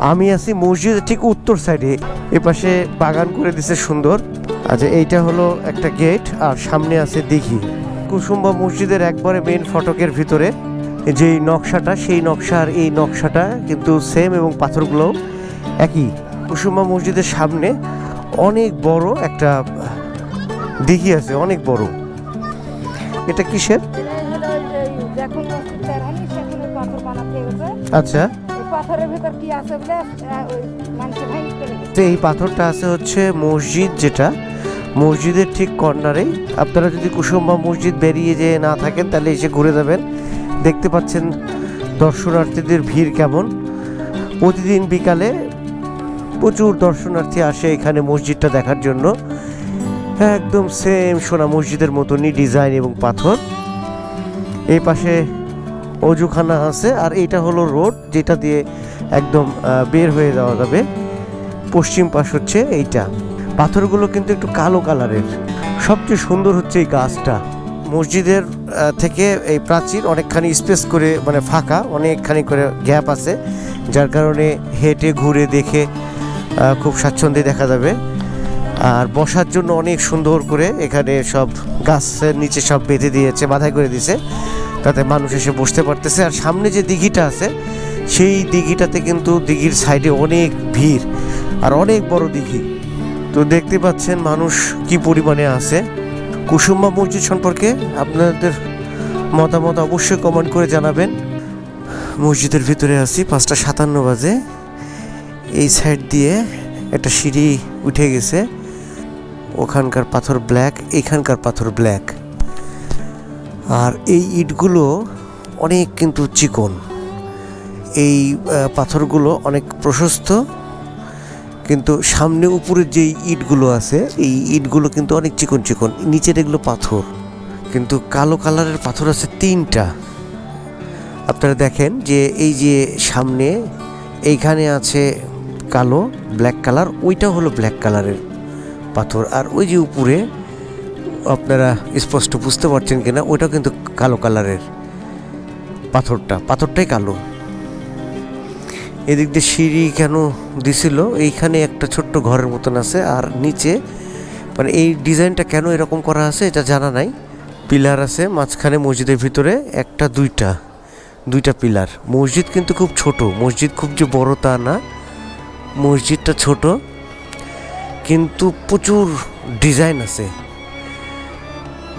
আমি আছি মসজিদের ঠিক উত্তর সাইডে এ পাশে বাগান করে দিছে সুন্দর। আচ্ছা এইটা হলো একটা গেট আর সামনে আছে দিঘি। কুসুম্বা মসজিদের একবারে মেন ফটকের ভিতরে যেই নকশাটা সেই নকশা আর এই নকশাটা কিন্তু সেম এবং পাথরগুলো একই। কুসুম্বা মসজিদের সামনে অনেক বড় একটা দিঘি আছে অনেক বড়। এটা কিসের? আচ্ছা। এই পাথরটা আছে হচ্ছে মসজিদ যেটা, মসজিদের ঠিক কর্নারেই আপনারা যদি কুসুম্বা মসজিদ বেরিয়ে যে না থাকেন, তাহলে এসে ঘুরে যাবেন। দেখতে পাচ্ছেন দর্শনার্থীদের ভিড় কেমন। প্রতিদিন বিকালে প্রচুর দর্শনার্থী আসে এখানে মসজিদটা দেখার জন্য। একদম সেম সোনা মসজিদের মতনই ডিজাইন এবং পাথর। এই পাশে অজুখানা আছে, আর এটা হলো রোড যেটা দিয়ে একদম বের হয়ে যাওয়া যাবে। পশ্চিম পাশ হচ্ছে এইটা। পাথরগুলো কিন্তু একটু কালো কালারের। সবচেয়ে সুন্দর হচ্ছে এই গাছটা। মসজিদের থেকে এই প্রাচীর অনেকখানি স্পেস করে মানে ফাঁকা, অনেকখানি করে গ্যাপ আছে, যার কারণে হেঁটে, ঘুরে, দেখে খুব স্বাচ্ছন্দ্যে দেখা যাবে। আর বসার জন্য অনেক সুন্দর করে এখানে সব গাছের নিচে সব বেঁধে দিয়েছে, বাধাই করে দিয়েছে, তাতে মানুষ এসে বসতে পারতেছে। আর সামনে যে দিঘিটা আছে, সেই দিঘিটাতে কিন্তু দিঘির সাইডে অনেক ভিড় আর অনেক বড় দিঘি। তো দেখতে পাচ্ছেন মানুষ কি পরিমাণে আছে। কুসুম্বা মসজিদ সম্পর্কে আপনাদের মতামত অবশ্যই কমেন্ট করে জানাবেন। মসজিদের ভিতরে আছি, পাঁচটা সাতান্ন বাজে। এই সাইড দিয়ে একটা সিঁড়ি উঠে গেছে। ওখানকার পাথর ব্ল্যাক, এখানকার পাথর ব্ল্যাক। আর এই ইটগুলো অনেক কিন্তু চিকন। এই পাথরগুলো অনেক প্রশস্ত, কিন্তু সামনে উপরের যে ইটগুলো আছে, এই ইটগুলো কিন্তু অনেক চিকন চিকন। নিচের এগুলো পাথর, কিন্তু কালো কালারের পাথর আছে তিনটা। আপনারা দেখেন যে এই যে সামনে, এইখানে আছে কালো, ব্ল্যাক কালার, ওইটা হলো ব্ল্যাক কালারের। পাথর। আর ওই যে উপরে, আপনারা স্পষ্ট বুঝতে পারছেন কিনা, ওইটাও কিন্তু কালো কালারের পাথরটা। পাথরটাই কালো। এদিক দিয়ে সিঁড়ি কেন দিছিল? এইখানে একটা ছোট্ট ঘরের মতন আছে, আর নিচে মানে এই ডিজাইনটা কেন এরকম করা আছে, এটা জানা নাই। পিলার আছে, মাঝখানে মসজিদের ভিতরে একটা, দুইটা দুইটা পিলার। মসজিদ কিন্তু খুব ছোট। মসজিদ খুব যে বড় তা না। মসজিদটা ছোট। কিন্তু প্রচুর ডিজাইন আছে।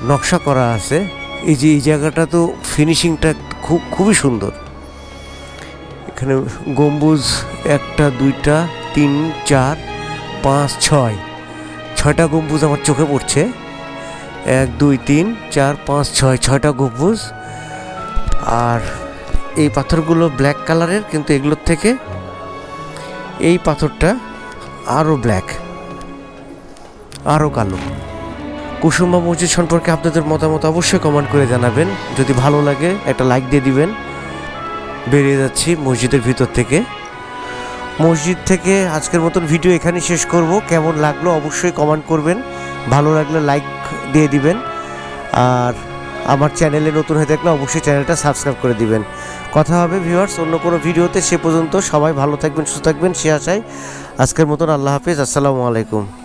নকশা করা আছে। এই যে, এই জায়গাটা তো ফিনিশিংটা খুব, খুবই সুন্দর। এখানে গম্বুজ একটা, দুইটা, তিন, চার, পাঁচ, ছয়। ছয়টা গম্বুজ আমার চোখে পড়ছে। এক, দুই, তিন, চার, পাঁচ, ছয়, ছয়টা গম্বুজ। আর এই পাথরগুলো ব্ল্যাক কালারের, কিন্তু এগুলোর থেকে এই পাথরটা আরও ব্ল্যাক। আরও কালো। কুসুম্বা মসজিদ সম্পর্কে আপনাদের মতামত অবশ্যই কমেন্ট করে জানাবেন। যদি ভালো লাগে, একটা লাইক দিয়ে দিবেন। বেরিয়ে যাচ্ছি মসজিদের ভিতর থেকে। মসজিদ থেকে আজকের মতন ভিডিও এখানে শেষ করব। কেমন লাগল অবশ্যই কমেন্ট করবেন। ভালো লাগলে লাইক দিয়ে দিবেন। আর আমার চ্যানেলে নতুন হয়ে থাকলে অবশ্যই চ্যানেলটা সাবস্ক্রাইব করে দিবেন। কথা হবে ভিউয়ার্স অন্য কোনো ভিডিওতে সে পর্যন্ত সবাই ভালো থাকবেন, সুস্থ থাকবেন, সে আশায়। আজকের মতন আল্লাহ হাফিজ, আসসালামু আলাইকুম।